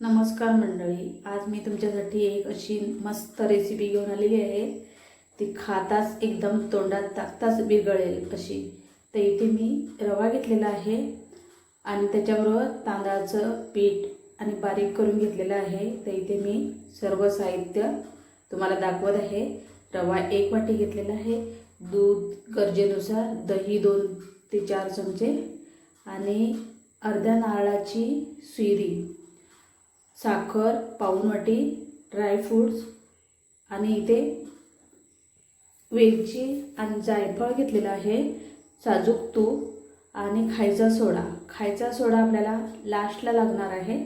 नमस्कार मंडळी आज मी तुमच्यासाठी एक अशी मस्त रेसिपी घेऊन आलेली आहे. ती खाताच एकदम तोंडात टाकताच विरघळेल अशी. तर इथे मी रवा घेतलेला आहे आणि त्याच्याबरोबर तांदळाचं पीठ आणि बारीक करून घेतलेलं आहे. तर इथे मी सर्व साहित्य तुम्हाला दाखवत आहे. रवा एक वाटी घेतलेला आहे. दूध गरजेनुसार दही दोन ते चार चमचे आणि अर्ध्या नारळाची सुरी. साखर पाऊनवाटी ड्रायफ्रूट्स आणि इथे वेलची आणि जायफळ घेतलेलं आहे. साजूक तूप आणि खायचा सोडा. खायचा सोडा आपल्याला लास्टला लागणार आहे.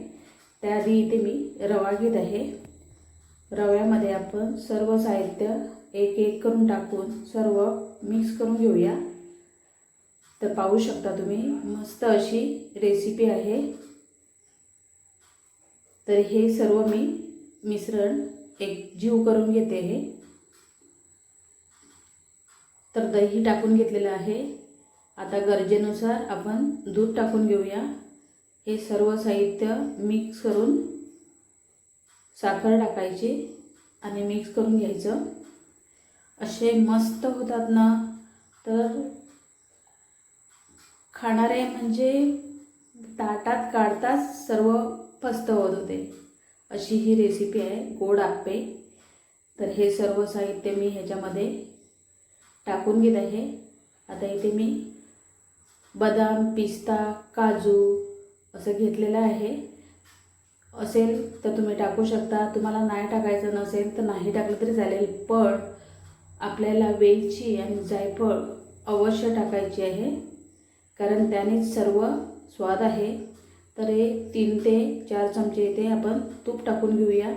त्याआधी इथे मी रवा घेत आहे. रव्यामध्ये आपण सर्व साहित्य एक एक करून टाकून सर्व मिक्स करून घेऊया. तर पाहू शकता तुम्ही मस्त अशी रेसिपी आहे. तर हे सर्व मी मिश्रण एक जीव करून घेते हे. तर दही टाकून घेतलेलं आहे. आता गरजेनुसार आपण दूध टाकून घेऊया. हे सर्व साहित्य मिक्स करून साखर टाकायची आणि मिक्स करून घ्यायचं. असे मस्त होतात ना. तर खाणारे म्हणजे ताटात काढताच सर्व फस्त होत. होते अशी ही रेसिपी आहे गोड आप्पे. तर हे सर्व साहित्य मी ह्याच्यामध्ये टाकून घेत आहे. आता इथे मी बदाम पिस्ता काजू असं घेतलेलं आहे. असेल तर तुम्ही टाकू शकता. तुम्हाला नाही टाकायचं नसेल तर नाही टाकलं तरी चालेल. पण आपल्याला वेलची आणि जायफळ अवश्य टाकायची आहे. कारण त्यानेच सर्व स्वाद आहे. तर हे तीन ते चार चमचे इथे आपण तूप टाकून घेऊया.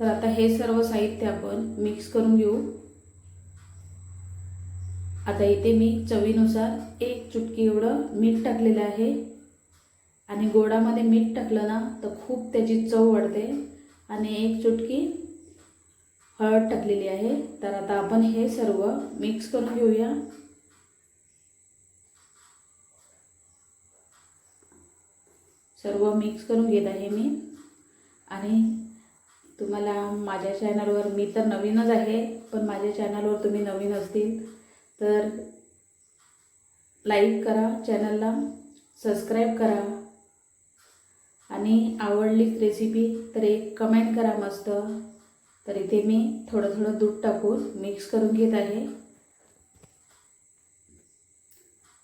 तर आता हे सर्व साहित्य आपण मिक्स करून घेऊ. आता इथे मी चवीनुसार एक चुटकी एवढं मीठ टाकलेलं आहे. आणि गोडामध्ये मीठ टाकलं ना तर खूप त्याची चव वाढते. आणि एक चुटकी हळद टाकलेली आहे. तर आता आपण हे सर्व मिक्स करून घेऊया. सर्व मिक्स करून घेत आहे मी. आणि तुम्हाला माझ्या चॅनलवर मी तर नवीनच आहे पण माझ्या चॅनलवर तुम्ही नवीन असतील तर लाईक करा चॅनलला सबस्क्राईब करा. आणि आवडलीच रेसिपी तर एक कमेंट करा मस्त. तर इथे मी थोडं थोडं दूध टाकून मिक्स करून घेत आहे.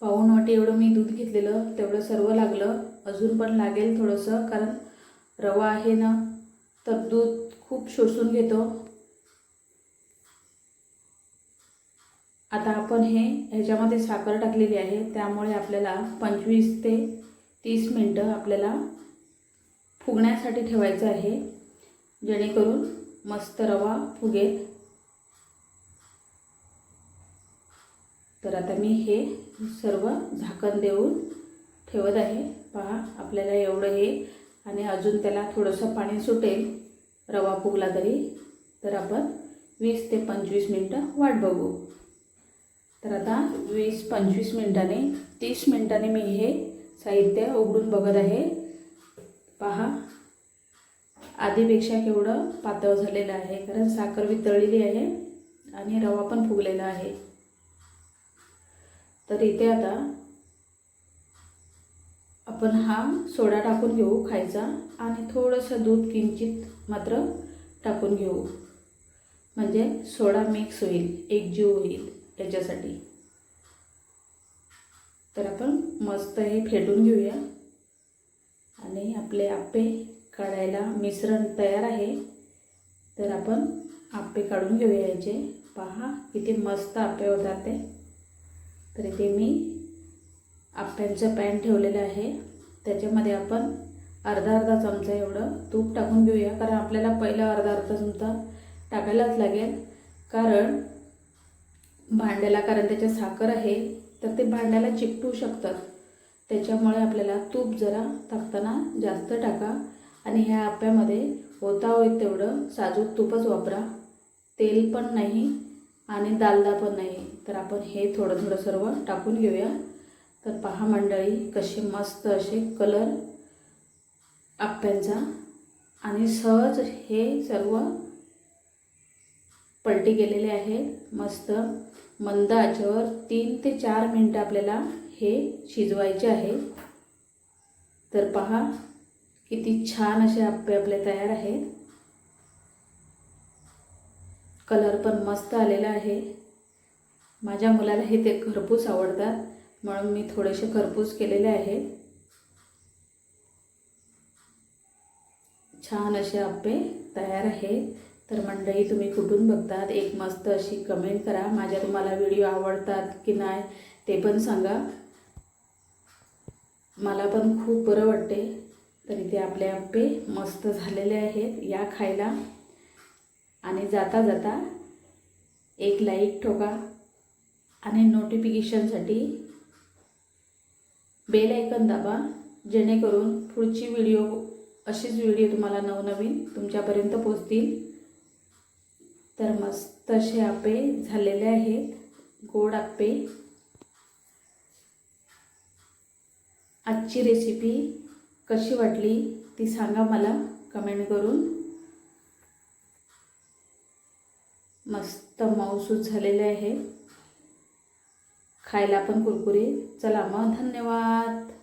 पाऊण वाटी एवढं मी दूध घेतलेलं तेवढं सर्व लागलं. अजून पण लागेल थोडंसं कारण रवा आहे ना तर दूध खूप शोषून घेतो. आता आपण हे ह्याच्यामध्ये साखर टाकलेली आहे त्यामुळे आपल्याला पंचवीस ते तीस मिनटं आपल्याला फुगण्यासाठी ठेवायचं आहे जेणेकरून मस्त रवा फुगेल. तर आता मी हे सर्व झाकण देऊन ठेवत आहे. पहा आपल्याला एवढं हे आणि अजून त्याला थोडंसं पाणी सुटेल रवा फुगला तरी. तर आपण वीस ते पंचवीस मिनटं वाट बघू. तर आता वीस पंचवीस मिनटाने तीस मिनटाने मी हे साहित्य उघडून बघत आहे. पहा आधीपेक्षा केवढं पातळ झालेलं आहे कारण साखर वितळलेली आहे आणि रवा पण फुगलेला आहे. तर इथे आता आपण हा सोडा टाकून घेऊ खायचा आणि थोडंसं दूध किंचित मात्र टाकून घेऊ. म्हणजे सोडा मिक्स होईल एकजीव होईल याच्यासाठी. तर आपण मस्त हे फेटून घेऊया. आणि आपले आप्पे काढायला मिश्रण तयार आहे. तर आपण आप्पे काढून घेऊया याचे. पहा किती मस्त आप्पे होतात ते. तर इथे मी आप्प्यांचं पॅन ठेवलेलं आहे. त्याच्यामध्ये आपण अर्धा अर्धा चमचा एवढं तूप टाकून घेऊया. कारण आपल्याला पहिला अर्धा अर्धा चमचा टाकायलाच लागेल. कारण भांड्याला कारण त्याच्यात साखर आहे तर ते भांड्याला चिकटू शकतात. त्याच्यामुळे आपल्याला तूप जरा टाकताना जास्त टाका. आणि ह्या आप्यामध्ये होता होईल तेवढं साजूक तूपच वापरा. तेल पण नाही आणि दालदा पण नाही. तर आपण हे थोडं थोडं सर्व टाकून घेऊया. तर पहा मंडळी कसे मस्त असे कलर आप्यांचा. आणि सहज हे सर्व पलटी गेलेले आहेत. मस्त मंद आचेवर तीन ते चार मिनटं आपल्याला हे शिजवायचे आहे. तर पहा किती छान असे आप्पे आपले तयार आहेत. कलर पण मस्त आलेला आहे. माझ्या मुलाला हे ते घरपूस आवडतात. म्हणून मी थोडेसे खरपूस केलेले आहेत छान असे आप्पे तयार आहेत. तर मंडळी तुम्ही कुठून बघतात? एक मस्त अशी कमेंट करा. माझ्या तुम्हाला व्हिडिओ आवडतात की नाही ते पण सांगा. मला पण खूप बरं वाटते. तर इथे आपले आप्पे मस्त झालेले आहेत. या खायला. आणि जाता जाता एक लाईक ठोका. आणि नोटिफिकेशनसाठी बेल ऐकन दाबा जेणेकरून पुढची व्हिडिओ अशीच व्हिडिओ तुम्हाला नवनवीन तुमच्यापर्यंत पोचतील तर मस्त असे आप्पे झालेले आहेत गोड आप्पे. आजची रेसिपी कशी वाटली ती सांगा मला कमेंट करून. मस्त माऊसूस झालेले आहे खायला पण कुरकुरीत. चला मग धन्यवाद.